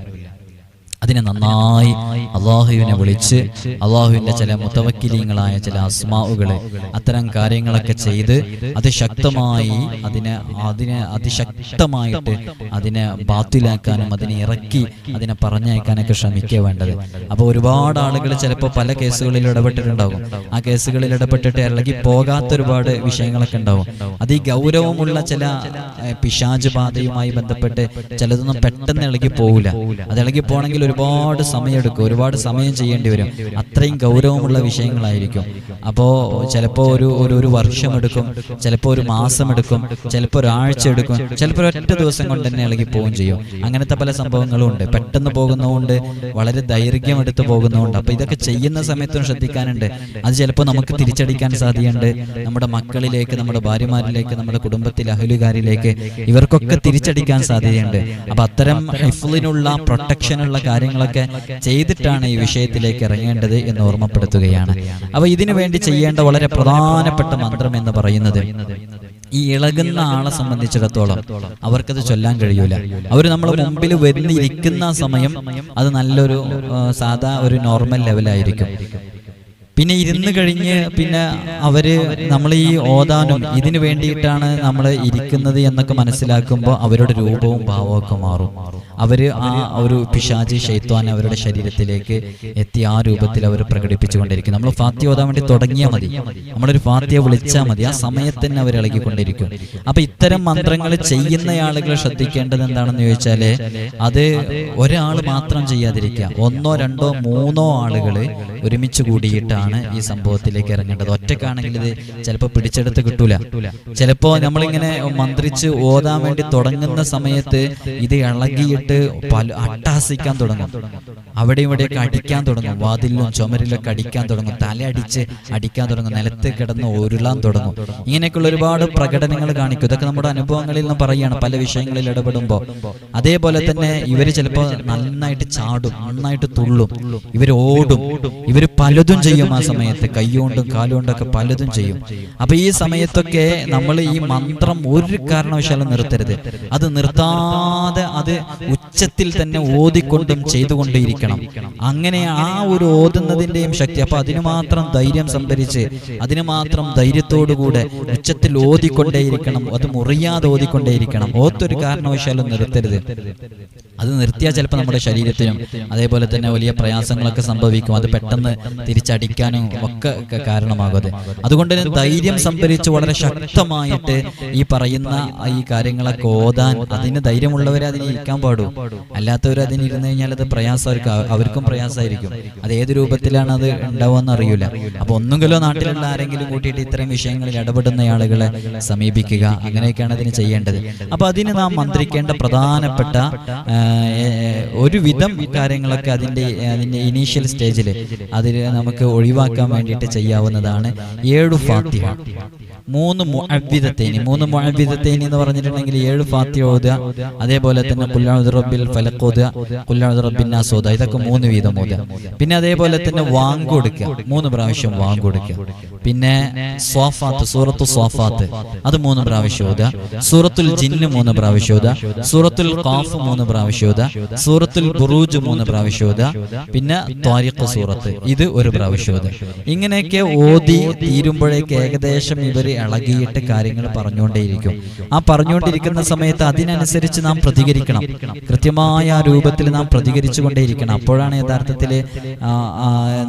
അതിനെ നന്നായി അള്ളാഹുവിനെ വിളിച്ച് അള്ളാഹുവിന്റെ ചില മുത്തവക്കിലീങ്ങളായ ചില അസ്മാവുകൾ അത്തരം കാര്യങ്ങളൊക്കെ ചെയ്ത് അതിശക്തമായി അതിനെ അതിനെ അതിശക്തമായിട്ട് അതിനെ ബാത്തിലാക്കാനും അതിനെ ഇറക്കി അതിനെ പറഞ്ഞയക്കാനൊക്കെ ശ്രമിക്കുക വേണ്ടത്. അപ്പോൾ ഒരുപാട് ആളുകൾ ചിലപ്പോൾ പല കേസുകളിൽ ഇടപെട്ടിട്ടുണ്ടാകും ആ കേസുകളിൽ ഇടപെട്ടിട്ട് ഇളകി പോകാത്ത ഒരുപാട് വിഷയങ്ങളൊക്കെ ഉണ്ടാവും. അത് ഈ ഗൗരവമുള്ള ചില പിശാജ് ബാധയുമായി ബന്ധപ്പെട്ട് ചിലതൊന്നും പെട്ടെന്ന് ഇളകി പോകില്ല അത് ഇളകി പോകണമെങ്കിൽ ഒരുപാട് സമയമെടുക്കും. ഒരുപാട് സമയം ചെയ്യേണ്ടി വരും. അത്രയും ഗൗരവമുള്ള വിഷയങ്ങളായിരിക്കും. അപ്പോൾ ചിലപ്പോൾ ഒരു ഒരു ഒരു വർഷം എടുക്കും ചിലപ്പോൾ ഒരു മാസം എടുക്കും ചിലപ്പോൾ ഒരാഴ്ച എടുക്കും ചിലപ്പോൾ ഒറ്റ ദിവസം കൊണ്ട് തന്നെ ഇളകി പോവുകയും ചെയ്യും. അങ്ങനത്തെ പല സംഭവങ്ങളും ഉണ്ട് പെട്ടെന്ന് പോകുന്നതുകൊണ്ട് വളരെ ദൈർഘ്യം എടുത്ത് പോകുന്നതുകൊണ്ട് അപ്പോൾ ഇതൊക്കെ ചെയ്യുന്ന സമയത്തും ശ്രദ്ധിക്കാനുണ്ട്. അത് ചിലപ്പോൾ നമുക്ക് തിരിച്ചടിക്കാൻ സാധ്യതയുണ്ട്. നമ്മുടെ മക്കളിലേക്ക് നമ്മുടെ ഭാര്യമാരിലേക്ക് നമ്മുടെ കുടുംബത്തിൽ അഹലുകാരിലേക്ക് ഇവർക്കൊക്കെ തിരിച്ചടിക്കാൻ സാധ്യതയുണ്ട്. അപ്പൊ അത്തരം ഹിഫ്ലിനുള്ള പ്രൊട്ടക്ഷനുള്ള കാര്യങ്ങളൊക്കെ ചെയ്തിട്ടാണ് ഈ വിഷയത്തിലേക്ക് ഇറങ്ങേണ്ടത് എന്ന് ഓർമ്മപ്പെടുത്തുകയാണ്. അപ്പൊ ഇതിനു വേണ്ടി ചെയ്യേണ്ട വളരെ പ്രധാനപ്പെട്ട മന്ത്രം എന്ന് പറയുന്നത് ഈ ഇളകുന്ന ആളെ സംബന്ധിച്ചിടത്തോളം അവർക്കത് ചൊല്ലാൻ കഴിയൂല. അവർ നമ്മൾ മുമ്പിൽ വരുന്നിരിക്കുന്ന സമയം അത് നല്ലൊരു സാധാ ഒരു നോർമൽ ലെവലായിരിക്കും. പിന്നെ ഇരുന്ന് കഴിഞ്ഞ് പിന്നെ അവർ നമ്മൾ ഈ ഓതാനും ഇതിനു വേണ്ടിയിട്ടാണ് നമ്മൾ ഇരിക്കുന്നത് എന്നൊക്കെ മനസ്സിലാക്കുമ്പോൾ അവരുടെ രൂപവും ഭാവവും ഒക്കെ മാറും. അവർ ആ ഒരു പിശാചി ഷെയ്ത്വാൻ അവരുടെ ശരീരത്തിലേക്ക് എത്തി ആ രൂപത്തിൽ അവർ പ്രകടിപ്പിച്ചുകൊണ്ടിരിക്കും നമ്മൾ ഫാത്തി ഓതാൻ വേണ്ടി തുടങ്ങിയാൽ മതി. നമ്മളൊരു ഫാത്തിയ വിളിച്ചാൽ മതി. ആ സമയത്ത് തന്നെ അവർ ഇളകിക്കൊണ്ടിരിക്കും. അപ്പൊ ഇത്തരം മന്ത്രങ്ങൾ ചെയ്യുന്ന ആളുകൾ ശ്രദ്ധിക്കേണ്ടത് എന്താണെന്ന് ചോദിച്ചാൽ അത് ഒരാൾ മാത്രം ചെയ്യാതിരിക്കുക. ഒന്നോ രണ്ടോ മൂന്നോ ആളുകൾ ഒരുമിച്ച് കൂടിയിട്ടാണ് ഈ സംഭവത്തിലേക്ക് ഇറങ്ങേണ്ടത്. ഒറ്റക്കാണെങ്കിൽ ഇത് ചിലപ്പോൾ പിടിച്ചെടുത്ത് കിട്ടൂല. ചിലപ്പോ നമ്മളിങ്ങനെ മന്ത്രിച്ച് ഓതാൻ വേണ്ടി തുടങ്ങുന്ന സമയത്ത് ഇത് ഇളകിയിട്ട് പല അട്ടഹസിക്കാൻ തുടങ്ങും. അവിടെ ഇവിടെയൊക്കെ അടിക്കാൻ തുടങ്ങും. വാതിലും ചുമരിലൊക്കെ അടിക്കാൻ തുടങ്ങും. തലയടിച്ച് അടിക്കാൻ തുടങ്ങും. നിലത്ത് കിടന്ന് ഉരുളാൻ തുടങ്ങും. ഇങ്ങനെയൊക്കെയുള്ള ഒരുപാട് പ്രകടനങ്ങൾ കാണിക്കും. ഇതൊക്കെ നമ്മുടെ അനുഭവങ്ങളിൽ നിന്ന് പറയുകയാണ് പല വിഷയങ്ങളിൽ ഇടപെടുമ്പോൾ അതേപോലെ തന്നെ ഇവർ ചിലപ്പോൾ നന്നായിട്ട് ചാടും. നന്നായിട്ട് തുള്ളും. ഇവർ ഓടും. ഇവർ പലതും ചെയ്യും. ആ സമയത്ത് കൈകൊണ്ടും കാലുകൊണ്ടും ഒക്കെ പലതും ചെയ്യും. അപ്പൊ ഈ സമയത്തൊക്കെ നമ്മൾ ഈ മന്ത്രം ഒരു കാരണവശാലും നിർത്തരുത്. അത് നിർത്താതെ അത് ഉച്ചത്തിൽ തന്നെ ഓതിക്കൊണ്ടും ചെയ്തുകൊണ്ടേയിരിക്കണം. അങ്ങനെ ആ ഒരു ഓതുന്നതിന്റെയും ശക്തി. അപ്പൊ അതിന് മാത്രം ധൈര്യം സംഭരിച്ച് അതിന് മാത്രം ധൈര്യത്തോടുകൂടെ ഉച്ചത്തിൽ ഓതിക്കൊണ്ടേയിരിക്കണം. അത് മുറിയാതെ ഓതിക്കൊണ്ടേയിരിക്കണം. ഓത്തൊരു കാരണവശാലും നിർത്തരുത്. അത് നിർത്തിയാൽ ചിലപ്പോൾ നമ്മുടെ ശരീരത്തിനും അതേപോലെ തന്നെ വലിയ പ്രയാസങ്ങളൊക്കെ സംഭവിക്കും. അത് പെട്ടെന്ന് തിരിച്ചടിക്കാനും ഒക്കെ കാരണമാകുന്നത് കാരണമാകും അതുകൊണ്ട് തന്നെ ധൈര്യം സംഭരിച്ച് വളരെ ശക്തമായിട്ട് ഈ പറയുന്ന ഈ കാര്യങ്ങളൊക്കെ ഓതാൻ അതിന് ധൈര്യമുള്ളവരെ അതിന് ഇരിക്കാൻ പാടൂ. അല്ലാത്തവർ അതിന് ഇരുന്ന് കഴിഞ്ഞാൽ അത് പ്രയാസമായിരിക്കും അവർക്ക് പ്രയാസമായിരിക്കും. അത് ഏത് രൂപത്തിലാണ് അത് ഉണ്ടാവുമെന്ന് അറിയില്ല. അപ്പൊ ഒന്നുകിലോ നാട്ടിലുള്ള ആരെങ്കിലും കൂട്ടിയിട്ട് ഇത്തരം വിഷയങ്ങളിൽ ഇടപെടുന്ന ആളുകളെ സമീപിക്കുക. അങ്ങനെയൊക്കെയാണ് അതിന് ചെയ്യേണ്ടത്. അപ്പൊ അതിന് നാം മന്ത്രിക്കേണ്ട പ്രധാനപ്പെട്ട ഒരുവിധം കാര്യങ്ങളൊക്കെ അതിന്റെ അതിന്റെ ഇനീഷ്യൽ സ്റ്റേജിൽ അതിൽ നമുക്ക് ഒഴിവാക്കാൻ വേണ്ടിയിട്ട് ചെയ്യാവുന്നതാണ് ഏഴു ഫാത്തിഹ. മൂന്ന് മുഅവ്വിദത്തൈനി മൂന്ന് മുഅവ്വിദത്തൈനി എന്ന് പറഞ്ഞിട്ടുണ്ടെങ്കിൽ ഏഴ് ഫാത്തിഹ ഓതുക അതേപോലെ തന്നെ കുല്ലാഉദ് റബ്ബിൽ ഫലഖ് ഓതുക കുല്ലാഉദ് റബ്ബിൻ നാസ് ഓതുക ഇതൊക്കെ മൂന്ന് വീതം ഓതുക. പിന്നെ അതേപോലെ തന്നെ വാങ്ക് കൊടുക്കുക മൂന്ന് പ്രാവശ്യം വാങ്ക് കൊടുക്കുക. പിന്നെ സ്വാഫാത്ത് സൂറത്തു സ്വാഫാത്ത് അത് മൂന്ന് പ്രാവശ്യം ഓതുക. സൂറത്തുൽ ജിന്ന് മൂന്ന് പ്രാവശ്യം ഓതുക. സൂറത്തുൽ ഖാഫ് മൂന്ന് പ്രാവശ്യം ഓതുക. സൂറത്തുൽ ബുറൂജ് മൂന്ന് പ്രാവശ്യം ഓതുക. പിന്നെ ത്വാരിഖ് സൂറത്ത് ഇത് ഒരു പ്രാവശ്യം ഓതുക. ഇങ്ങനെയൊക്കെ ഓതി തീരുമ്പോഴേക്ക് ഏകദേശം ഇവർ ഇളകിയിട്ട് കാര്യങ്ങൾ പറഞ്ഞുകൊണ്ടേയിരിക്കും. ആ പറഞ്ഞുകൊണ്ടിരിക്കുന്ന സമയത്ത് അതിനനുസരിച്ച് നാം പ്രതികരിക്കണം. കൃത്യമായ ആ രൂപത്തിൽ നാം പ്രതികരിച്ചു കൊണ്ടേയിരിക്കണം അപ്പോഴാണ് യഥാർത്ഥത്തിൽ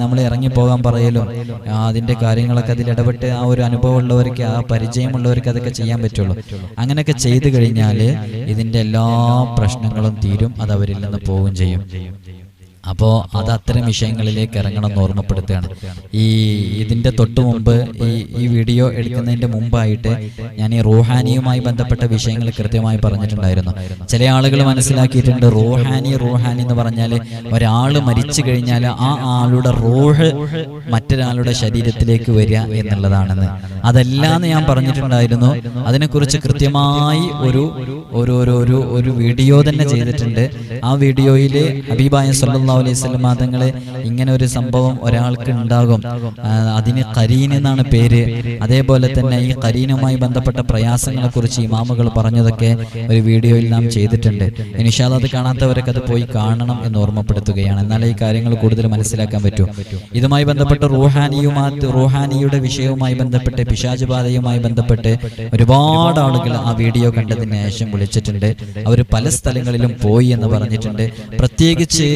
നമ്മൾ ഇറങ്ങിപ്പോകാൻ പറയലും. അതിന്റെ അതിന്റെ കാര്യങ്ങളൊക്കെ അതിൽ ഇടപെട്ട് ആ ഒരു അനുഭവമുള്ളവർക്ക് ആ പരിചയമുള്ളവർക്ക് അതൊക്കെ ചെയ്യാൻ പറ്റുള്ളൂ. അങ്ങനെയൊക്കെ ചെയ്തു കഴിഞ്ഞാൽ ഇതിന്റെ എല്ലാ പ്രശ്നങ്ങളും തീരും. അത് അവരിൽ നിന്ന് പോവുകയും ചെയ്യും. അപ്പോൾ അത് അത്തരം വിഷയങ്ങളിലേക്ക് ഇറങ്ങണം എന്ന് ഓർമ്മപ്പെടുത്തുകയാണ്. ഈ ഇതിന്റെ തൊട്ട് മുമ്പ് ഈ ഈ വീഡിയോ എടുക്കുന്നതിന്റെ മുമ്പായിട്ട് ഞാൻ ഈ റൂഹാനിയുമായി ബന്ധപ്പെട്ട വിഷയങ്ങൾ കൃത്യമായി പറഞ്ഞിട്ടുണ്ടായിരുന്നു. ചില ആളുകൾ മനസ്സിലാക്കിയിട്ടുണ്ട് റൂഹാനി റൂഹാനി എന്ന് പറഞ്ഞാൽ ഒരാൾ മരിച്ചു കഴിഞ്ഞാൽ ആ ആളുടെ റോഹ് മറ്റൊരാളുടെ ശരീരത്തിലേക്ക് വരിക എന്നുള്ളതാണെന്ന്. അതല്ലാന്ന് ഞാൻ പറഞ്ഞിട്ടുണ്ടായിരുന്നു. അതിനെക്കുറിച്ച് കൃത്യമായി ഒരു ഒരു ഒരു ഒരു വീഡിയോ തന്നെ ചെയ്തിട്ടുണ്ട്. ആ വീഡിയോയിൽ ഹബീബായ സല്ലല്ലാഹു അലൈഹി സ്വലം തങ്ങളെ ഇങ്ങനെ ഒരു സംഭവം ഒരാൾക്ക് ഉണ്ടാകും. അതിന് കരീൻ എന്നാണ് പേര്. അതേപോലെ തന്നെ ഈ കരീനുമായി ബന്ധപ്പെട്ട പ്രയാസങ്ങളെ കുറിച്ച് ഇമാമുകൾ പറഞ്ഞതൊക്കെ ഒരു വീഡിയോയിൽ നാം ചെയ്തിട്ടുണ്ട്. ഇനിഷാദ് അത് കാണാത്തവരൊക്കെ അത് പോയി കാണണം എന്ന് ഓർമ്മപ്പെടുത്തുകയാണ്. എന്നാൽ ഈ കാര്യങ്ങൾ കൂടുതൽ മനസ്സിലാക്കാൻ പറ്റും. ഇതുമായി ബന്ധപ്പെട്ട് റൂഹാനിയുമായി റൂഹാനിയുടെ വിഷയവുമായി ബന്ധപ്പെട്ട് പിശാജ് ബാധയുമായി ബന്ധപ്പെട്ട് ഒരുപാട് ആളുകൾ ആ വീഡിയോ കണ്ടതിന് ശേഷം വിളിച്ചിട്ടുണ്ട്. അവർ പല സ്ഥലങ്ങളിലും പോയി എന്ന് പറഞ്ഞിട്ടുണ്ട്. പ്രത്യേകിച്ച്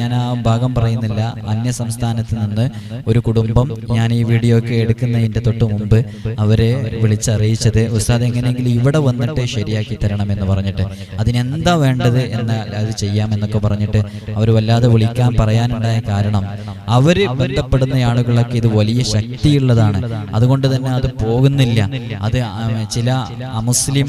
ഞാൻ ആ ഭാഗം പറയുന്നില്ല. അന്യ സംസ്ഥാനത്ത് നിന്ന് ഒരു കുടുംബം ഞാൻ ഈ വീഡിയോ ഒക്കെ എടുക്കുന്നതിന്റെ തൊട്ട് മുമ്പ് അവരെ വിളിച്ചറിയിച്ചത് ഉസ്താദ് എങ്ങനെയെങ്കിലും ഇവിടെ വന്നിട്ട് ശരിയാക്കി തരണം എന്ന് പറഞ്ഞിട്ട് അതിനെന്താ വേണ്ടത് എന്നാൽ അത് ചെയ്യാമെന്നൊക്കെ പറഞ്ഞിട്ട് അവർ വല്ലാതെ വിളിക്കാൻ പറയാനുണ്ടായ കാരണം അവർ ബന്ധപ്പെടുന്ന ആളുകളൊക്കെ ഇത് വലിയ ശക്തിയുള്ളതാണ്. അതുകൊണ്ട് തന്നെ അത് പോകുന്നില്ല. അത് ചില അമുസ്ലിം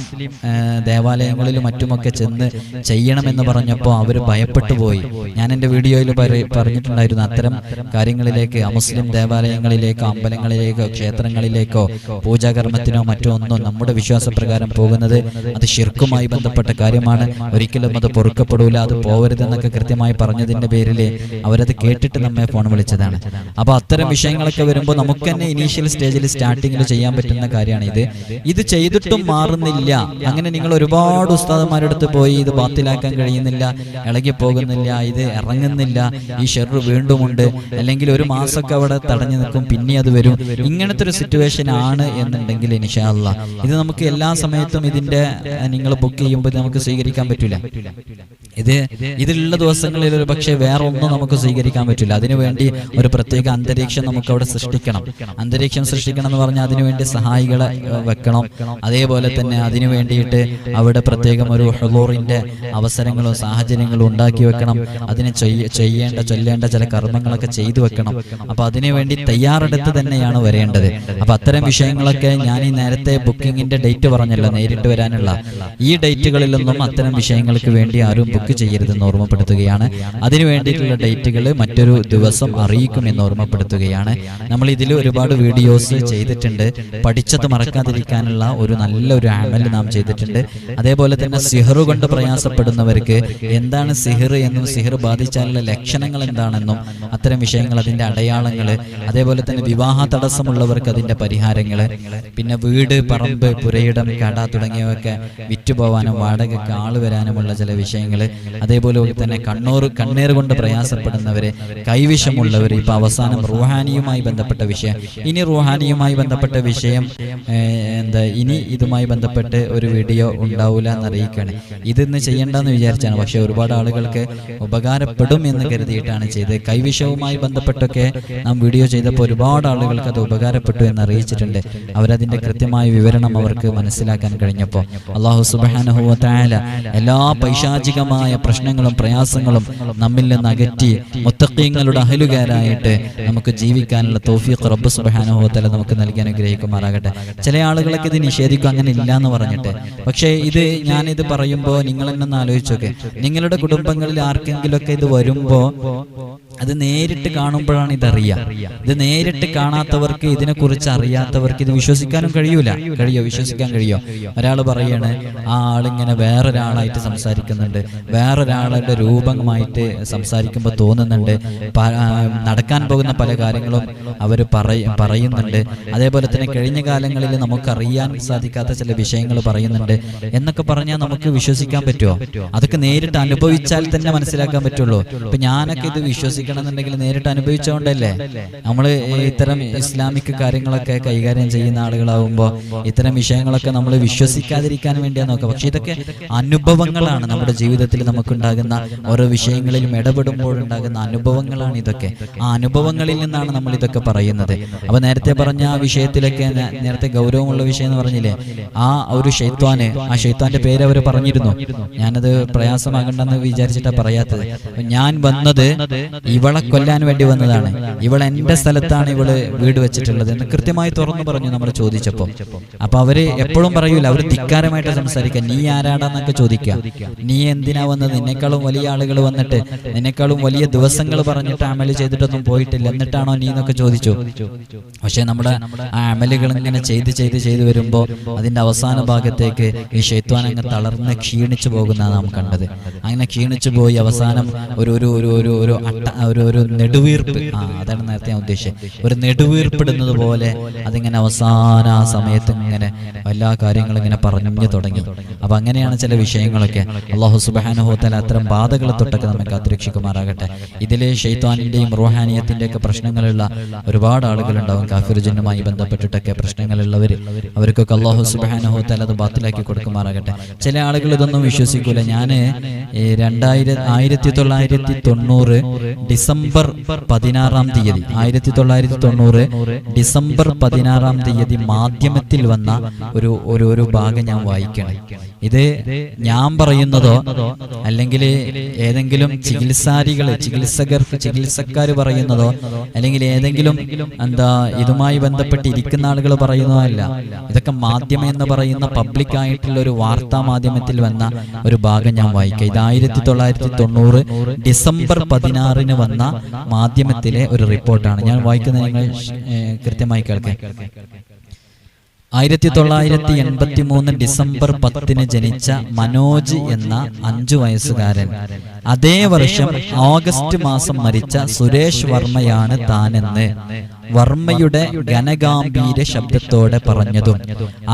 ദേവാലയങ്ങളിലും മറ്റുമൊക്കെ ചെന്ന് ചെയ്യണമെന്ന് പറഞ്ഞപ്പോൾ അവർ ഭയപ്പെട്ടു പോയി. ഞാൻ എന്റെ വീഡിയോയിൽ പറഞ്ഞിട്ടുണ്ടായിരുന്നു. അത്തരം കാര്യങ്ങളിലേക്ക് അമുസ്ലിം ദേവാലയങ്ങളിലേക്കോ അമ്പലങ്ങളിലേക്കോ ക്ഷേത്രങ്ങളിലേക്കോ പൂജാകർമ്മത്തിനോ മറ്റോ ഒന്നോ നമ്മുടെ വിശ്വാസപ്രകാരം പോകുന്നത് അത് ശിർക്കുമായി ബന്ധപ്പെട്ട കാര്യമാണ്. ഒരിക്കലും അത് പൊറുക്കപ്പെടൂല അത് പോവരുതെന്നൊക്കെ കൃത്യമായി പറഞ്ഞതിന്റെ പേരിൽ അവരത് കേട്ടിട്ട് നമ്മെ ഫോൺ വിളിച്ചതാണ്. അപ്പൊ അത്തരം വിഷയങ്ങളൊക്കെ വരുമ്പോൾ നമുക്ക് തന്നെ ഇനീഷ്യൽ സ്റ്റേജിൽ സ്റ്റാർട്ടിങ്ങിൽ ചെയ്യാൻ പറ്റുന്ന കാര്യമാണ് ഇത്. ഇത് ചെയ്തിട്ടും മാറുന്നില്ല. അങ്ങനെ നിങ്ങൾ ഒരുപാട് ഉസ്താദന്മാരുടെ അടുത്ത് പോയി ഇത് ബാത്തിലാക്കാൻ കഴിയുന്നില്ല ഇളകി പോകുന്നില്ല ഇത് ഇറങ്ങുന്നില്ല ഈ ഷെറ് വീണ്ടുമുണ്ട്. അല്ലെങ്കിൽ ഒരു മാസമൊക്കെ അവിടെ തടഞ്ഞു നിൽക്കും പിന്നെ അത് വരും. ഇങ്ങനത്തെ ഒരു സിറ്റുവേഷൻ ആണ് എന്നുണ്ടെങ്കിൽ ഇനിഷാല്ല ഇത് നമുക്ക് എല്ലാ സമയത്തും ഇതിന്റെ നിങ്ങൾ ബുക്ക് ചെയ്യുമ്പോൾ നമുക്ക് സ്വീകരിക്കാൻ പറ്റില്ല. ഇത് ഇതിലുള്ള ദിവസങ്ങളിൽ ഒരു പക്ഷേ വേറെ ഒന്നും നമുക്ക് സ്വീകരിക്കാൻ പറ്റില്ല. അതിനുവേണ്ടി ഒരു പ്രത്യേക അന്തരീക്ഷം നമുക്ക് അവിടെ സൃഷ്ടിക്കണം. അന്തരീക്ഷം സൃഷ്ടിക്കണം എന്ന് പറഞ്ഞാൽ അതിനുവേണ്ടി സഹായികളെ വെക്കണം. അതേപോലെ തന്നെ അതിനു വേണ്ടിയിട്ട് അവിടെ പ്രത്യേകം ഒരു ഹുളൂറിന്റെ അവസരങ്ങളും സാഹചര്യങ്ങളും ഉണ്ടാക്കി വെക്കണം. അതിന് ചെയ്യ- ചെയ്യേണ്ട ചൊല്ലേണ്ട ചില കർമ്മങ്ങളൊക്കെ ചെയ്തു വെക്കണം. അപ്പൊ അതിനു വേണ്ടി തയ്യാറെടുത്ത് തന്നെയാണ് വരേണ്ടത്. അപ്പൊ അത്തരം വിഷയങ്ങളൊക്കെ ഞാൻ ഈ നേരത്തെ ബുക്കിങ്ങിന്റെ ഡേറ്റ് പറഞ്ഞല്ലോ നേരിട്ട് വരാനുള്ള. ഈ ഡേറ്റുകളിലൊന്നും അത്തരം വിഷയങ്ങൾക്ക് വേണ്ടി ആരും ബുക്ക് ചെയ്യരുതെന്ന് ഓർമ്മപ്പെടുത്തുകയാണ്. അതിനു വേണ്ടിയിട്ടുള്ള ഡേറ്റുകൾ മറ്റൊരു ദിവസം അറിയിക്കും എന്ന് ഓർമ്മപ്പെടുത്തുകയാണ്. നമ്മൾ ഇതിൽ ഒരുപാട് വീഡിയോസ് ചെയ്തിട്ടുണ്ട്. പഠിച്ചത് മറക്കാതിരിക്കാനുള്ള ഒരു നല്ല ഒരു അമൽ നാം ചെയ്തിട്ടുണ്ട്. അതേപോലെ തന്നെ സിഹറുകൊണ്ട് പ്രയാസപ്പെടുന്നവർക്ക് എന്താണ് സിഹർ എന്നും സിഹർ ബാധിച്ചാലുള്ള ലക്ഷണങ്ങൾ എന്താണെന്നും അത്തരം വിഷയങ്ങൾ അതിന്റെ അടയാളങ്ങൾ അതേപോലെ തന്നെ വിവാഹ തടസ്സമുള്ളവർക്ക് അതിന്റെ പരിഹാരങ്ങൾ പിന്നെ വീട് പറമ്പ് പുരയിടം കട തുടങ്ങിയവയൊക്കെ വിറ്റുപോവാനും വാടകയ്ക്ക് ആൾ വരാനുമുള്ള ചില വിഷയങ്ങൾ അതേപോലെ തന്നെ കണ്ണൂർ കണ്ണീർ കൊണ്ട് പ്രയാസപ്പെടുന്നവർ കൈവിഷമുള്ളവർ ഇപ്പൊ അവസാനം റുഹാനിയുമായി ബന്ധപ്പെട്ട വിഷയം. ഇനി റുഹാനിയുമായി ബന്ധപ്പെട്ട വിഷയം എന്താ ഇനി ഇതുമായി ബന്ധപ്പെട്ട് ഒരു വീഡിയോ ഉണ്ടാവില്ല എന്നറിയിക്കുകയാണ് ഇതിന്ന് ചെയ്യേണ്ടെന്ന് വിചാരിച്ചാണ്. പക്ഷെ ഒരുപാട് ആളുകൾക്ക് ഉപകാരപ്പെടും എന്ന് കരുതിയിട്ടാണ് ചെയ്തത്. കൈവിഷവുമായി ബന്ധപ്പെട്ടൊക്കെ നാം വീഡിയോ ചെയ്തപ്പോൾ ഒരുപാട് ആളുകൾക്ക് അത് ഉപകാരപ്പെട്ടു എന്ന് അറിയിച്ചിട്ടുണ്ട്. അവരതിന്റെ കൃത്യമായ വിവരണം അവർക്ക് മനസ്സിലാക്കാൻ കഴിഞ്ഞപ്പോൾ. അള്ളാഹു സുബാനഹുല എല്ലാ പൈശാചികമായ പ്രശ്നങ്ങളും പ്രയാസങ്ങളും നമ്മിൽ നിന്ന് അകറ്റി മുത്തക്കീങ്ങളുടെ അഹലുകാരായിട്ട് നമുക്ക് ജീവിക്കാനുള്ള തോഫീഖ് റബ്ബ് സുബാനുഭവത്തല നമുക്ക് നൽകി അനുഗ്രഹിക്കുമാറാകട്ടെ. ചില ആളുകളൊക്കെ ഇത് നിഷേധിക്കും അങ്ങനെ ഇല്ല എന്ന് പറഞ്ഞിട്ട്. പക്ഷേ ഇത് ഞാനിത് പറയുമ്പോൾ നിങ്ങൾ എന്നെ ആലോചിച്ചോക്കെ. നിങ്ങളുടെ കുടുംബങ്ങളിൽ ആർക്കെങ്കിലുമൊക്കെ ഇത് വരുമ്പോ അത് നേരിട്ട് കാണുമ്പോഴാണ് ഇതറിയാം ഇത് നേരിട്ട് കാണാത്തവർക്ക് ഇതിനെക്കുറിച്ച് അറിയാത്തവർക്ക് ഇത് വിശ്വസിക്കാനും കഴിയൂല. കഴിയോ? വിശ്വസിക്കാൻ കഴിയോ? ഒരാൾ പറയാണ് ആ ആളിങ്ങനെ വേറൊരാളായിട്ട് സംസാരിക്കുന്നുണ്ട്. വേറൊരാളുടെ രൂപമായിട്ട് സംസാരിക്കുമ്പോൾ തോന്നുന്നുണ്ട്. നടക്കാൻ പോകുന്ന പല കാര്യങ്ങളും അവർ പറയുന്നുണ്ട്. അതേപോലെ തന്നെ കഴിഞ്ഞ കാലങ്ങളിൽ നമുക്കറിയാൻ സാധിക്കാത്ത ചില വിഷയങ്ങൾ പറയുന്നുണ്ട്. എന്നൊക്കെ പറഞ്ഞാൽ നമുക്ക് വിശ്വസിക്കാൻ പറ്റുമോ? അതൊക്കെ നേരിട്ട് അനുഭവിച്ചാൽ തന്നെ മനസ്സിലാക്കാൻ പറ്റുള്ളൂ. അപ്പൊ ഞാനൊക്കെ ഇത് വിശ്വസിക്കണം എന്നുണ്ടെങ്കിൽ നേരിട്ട് അനുഭവിച്ചുകൊണ്ടല്ലേ? നമ്മൾ ഇത്തരം ഇസ്ലാമിക് കാര്യങ്ങളൊക്കെ കൈകാര്യം ചെയ്യുന്ന ആളുകളാവുമ്പോൾ ഇത്തരം വിഷയങ്ങളൊക്കെ നമ്മൾ വിശ്വസിക്കാതിരിക്കാൻ വേണ്ടിയാണ് നോക്കുക. പക്ഷെ ഇതൊക്കെ അനുഭവങ്ങളാണ്. നമ്മുടെ ജീവിതത്തിൽ നമുക്കുണ്ടാകുന്ന ഓരോ വിഷയങ്ങളിലും ഇടപെടുമ്പോൾ ഉണ്ടാകുന്ന അനുഭവങ്ങളാണ് ഇതൊക്കെ. ആ അനുഭവങ്ങളിൽ നിന്നാണ് നമ്മൾ ഇതൊക്കെ പറയുന്നത്. അപ്പൊ നേരത്തെ പറഞ്ഞ ആ വിഷയത്തിലൊക്കെ നേരത്തെ ഗൗരവമുള്ള വിഷയം എന്ന് പറഞ്ഞില്ലേ? ആ ഒരു ഷെയ്ത്വാന് ആ ഷെയ്ത്വാന്റെ പേര് അവർ പറഞ്ഞിരുന്നു. ഞാനത് പ്രയാസമാകണ്ടെന്ന് വിചാരിച്ചിട്ടാണ് പറയാത്തത്. ഞാൻ വന്നത് ഇവളെ കൊല്ലാൻ വേണ്ടി വന്നതാണ്. ഇവൾ എന്റെ സ്ഥലത്താണ് ഇവൾ വീട് വെച്ചിട്ടുള്ളത് എന്ന് കൃത്യമായി തുറന്നു പറഞ്ഞു നമ്മൾ ചോദിച്ചപ്പോൾ. അപ്പൊ അവർ എപ്പോഴും പറയൂല അവർ ധിക്കാരമായിട്ട് സംസാരിക്കുക. നീ ആരാടാന്നൊക്കെ ചോദിക്കുക. നീ എന്തിനാ വന്നത്? നിന്നെക്കാളും വലിയ ആളുകൾ വന്നിട്ട് നിന്നെക്കാളും വലിയ ദിവസങ്ങൾ പറഞ്ഞിട്ട് അമൽ ചെയ്തിട്ടൊന്നും പോയിട്ടില്ല. എന്നിട്ടാണോ നീ എന്നൊക്കെ ചോദിച്ചു. പക്ഷെ നമ്മുടെ ആ അമലുകൾ ഇങ്ങനെ ചെയ്ത് ചെയ്ത് ചെയ്ത് വരുമ്പോ അതിന്റെ അവസാന ഭാഗത്തേക്ക് ഈ ഷെയ്ത്വാൻ അങ്ങ് തളർന്ന് ക്ഷീണിച്ചു പോകുന്നതാണ് നാം കണ്ടത്. അങ്ങനെ ക്ഷീണിച്ചു പോയി അവസാനം ഒരു ഒരു ഒരു ഒരു ഒരു അട്ട ഒരു ഒരു നെടുവീർപ്പ്. ആ അതാണ് നേരത്തെ ഞാൻ ഉദ്ദേശിച്ചത്. ഒരു നെടുവീർപ്പിടുന്നത് പോലെ അതിങ്ങനെ അവസാന ആ സമയത്ത് ഇങ്ങനെ എല്ലാ കാര്യങ്ങളും ഇങ്ങനെ പറഞ്ഞു തുടങ്ങി. അപ്പൊ അങ്ങനെയാണ് ചില വിഷയങ്ങളൊക്കെ. അള്ളാഹു സുബാനുഹോത്തല അത്തരം ബാധകളെ തൊട്ടൊക്കെ നമുക്ക് അതിരക്ഷിക്കുമാറാകട്ടെ ഇതിലെ ഷെയ്ത്താനിന്റെയും റുഹാനിയത്തിന്റെ ഒക്കെ പ്രശ്നങ്ങളുള്ള ഒരുപാട് ആളുകളുണ്ടാവും. കാഫിറുജനുമായി ബന്ധപ്പെട്ടിട്ടൊക്കെ പ്രശ്നങ്ങളുള്ളവർ അവർക്കൊക്കെ അള്ളാഹു സുബാനുഹോത്തല അത് ബാത്തിലാക്കി കൊടുക്കുമാറാകട്ടെ. ചില ആളുകൾ ഇതൊന്നും വിശ്വസിക്കൂല. ഞാൻ ഈ രണ്ടായിരം ആയിരത്തി തൊള്ളായിരത്തി തൊണ്ണൂറ് ഡിസംബർ പതിനാറാം തീയതി ആയിരത്തി തൊള്ളായിരത്തി തൊണ്ണൂറ് ഡിസംബർ പതിനാറാം തീയതി മാധ്യമത്തിൽ വന്ന ഒരു ഒരു ഭാഗം ഞാൻ വായിക്കണം. ഇത് ഞാൻ പറയുന്നതോ അല്ലെങ്കിൽ ഏതെങ്കിലും ചികിത്സാരികൾ ചികിത്സകർ ചികിത്സക്കാർ പറയുന്നതോ അല്ലെങ്കിൽ ഏതെങ്കിലും എന്താ ഇതുമായി ബന്ധപ്പെട്ട് ഇരിക്കുന്ന ആളുകൾ പറയുന്നതോ അല്ല. ഇതൊക്കെ മാധ്യമം എന്ന് പറയുന്ന പബ്ലിക് ആയിട്ടുള്ള ഒരു വാർത്താ മാധ്യമത്തിൽ വന്ന ഒരു ഭാഗം ഞാൻ വായിക്കാം. ഇത് ആയിരത്തി തൊള്ളായിരത്തി തൊണ്ണൂറ് ഡിസംബർ പതിനാറിന് വന്ന മാധ്യമത്തിലെ ഒരു റിപ്പോർട്ടാണ്. ഞാൻ വായിക്കുന്നത് നിങ്ങൾ കൃത്യമായി കേൾക്കാം. ആയിരത്തി തൊള്ളായിരത്തി എൺപത്തി മൂന്ന് ഡിസംബർ പത്തിന് ജനിച്ച മനോജ് എന്ന അഞ്ചു വയസ്സുകാരൻ. അതേ വർഷം ഓഗസ്റ്റ് മാസം മരിച്ച സുരേഷ് വർമ്മയാണ് താനെന്ന് വർമ്മയുടെ ഘനഗാംഭീര ശബ്ദത്തോടെ പറഞ്ഞതും.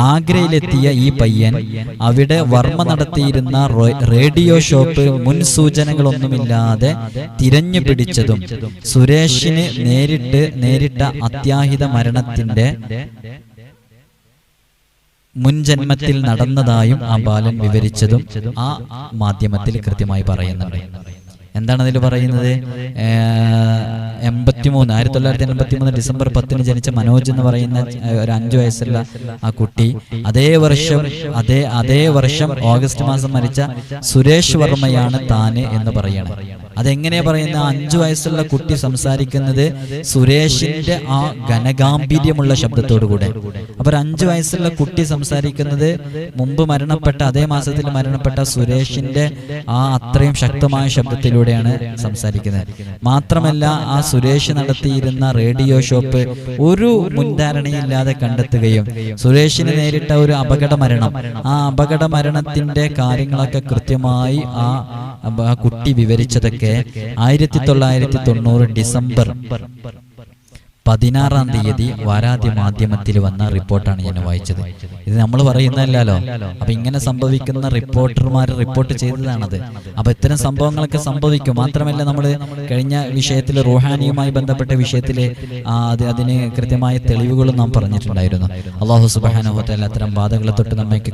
ആഗ്രയിലെത്തിയ ഈ പയ്യൻ അവിടെ വർമ്മ നടത്തിയിരുന്ന റേഡിയോ ഷോപ്പ് മുൻസൂചനകളൊന്നുമില്ലാതെ തിരഞ്ഞു പിടിച്ചതും സുരേഷിന് നേരിട്ട് നേരിട്ട അത്യാഹിത മരണത്തിന്റെ മുൻജന്മത്തിൽ നടന്നതായും ആ ബാലൻ വിവരിച്ചതും ആ മാധ്യമത്തിൽ കൃത്യമായി പറയുന്നുണ്ട്. എന്താണ് അതിൽ പറയുന്നത്? എൺപത്തിമൂന്ന് ആയിരത്തി തൊള്ളായിരത്തി എൺപത്തി മൂന്ന് ഡിസംബർ പത്തിന് ജനിച്ച മനോജ് എന്ന് പറയുന്ന ഒരു അഞ്ചു വയസ്സുള്ള ആ കുട്ടി. അതേ വർഷം അതേ അതേ വർഷം ഓഗസ്റ്റ് മാസം മരിച്ച സുരേഷ് വർമ്മയാണ് താന് എന്ന് പറയണം അതെങ്ങനെയാ പറയുന്ന അഞ്ചു വയസ്സുള്ള കുട്ടി സംസാരിക്കുന്നത് സുരേഷിന്റെ ആ ഘനഗാംഭീര്യമുള്ള ശബ്ദത്തോടു കൂടെ. അപ്പൊ അഞ്ചു വയസ്സുള്ള കുട്ടി സംസാരിക്കുന്നത് മുമ്പ് മരണപ്പെട്ട അതേ മാസത്തിൽ മരണപ്പെട്ട സുരേഷിന്റെ ആ അത്രയും ശക്തമായ ശബ്ദത്തിലൂടെയാണ് സംസാരിക്കുന്നത്. മാത്രമല്ല ആ സുരേഷ് നടത്തിയിരുന്ന റേഡിയോ ഷോപ്പ് ഒരു മുൻധാരണയില്ലാതെ കണ്ടെത്തുകയും സുരേഷിന് നേരിട്ട ഒരു അപകട മരണം. ആ അപകട മരണത്തിന്റെ കാര്യങ്ങളൊക്കെ കൃത്യമായി ആ കുട്ടി വിവരിച്ചതൊക്കെ ആയിരത്തി തൊള്ളായിരത്തി തൊണ്ണൂറ് ഡിസംബർ. പതിനാറാം തീയതി വാരാദ്യ മാധ്യമത്തിൽ വന്ന റിപ്പോർട്ടാണ് ഞാൻ വായിച്ചത്. ഇത് നമ്മൾ പറയുന്നതല്ലോ അപ്പൊ ഇങ്ങനെ സംഭവിക്കുന്ന റിപ്പോർട്ടർമാർ റിപ്പോർട്ട് ചെയ്തതാണത്. അപ്പൊ ഇത്തരം സംഭവങ്ങളൊക്കെ സംഭവിക്കും. മാത്രമല്ല നമ്മൾ കഴിഞ്ഞ വിഷയത്തിൽ റുഹാനിയുമായി ബന്ധപ്പെട്ട വിഷയത്തിൽ അത് അതിന് കൃത്യമായ തെളിവുകളും നാം പറഞ്ഞിട്ടുണ്ടായിരുന്നു. അള്ളാഹു സുബാനുഹത്തല്ല അത്തരം ബാധകളെ തൊട്ട് നമ്മെ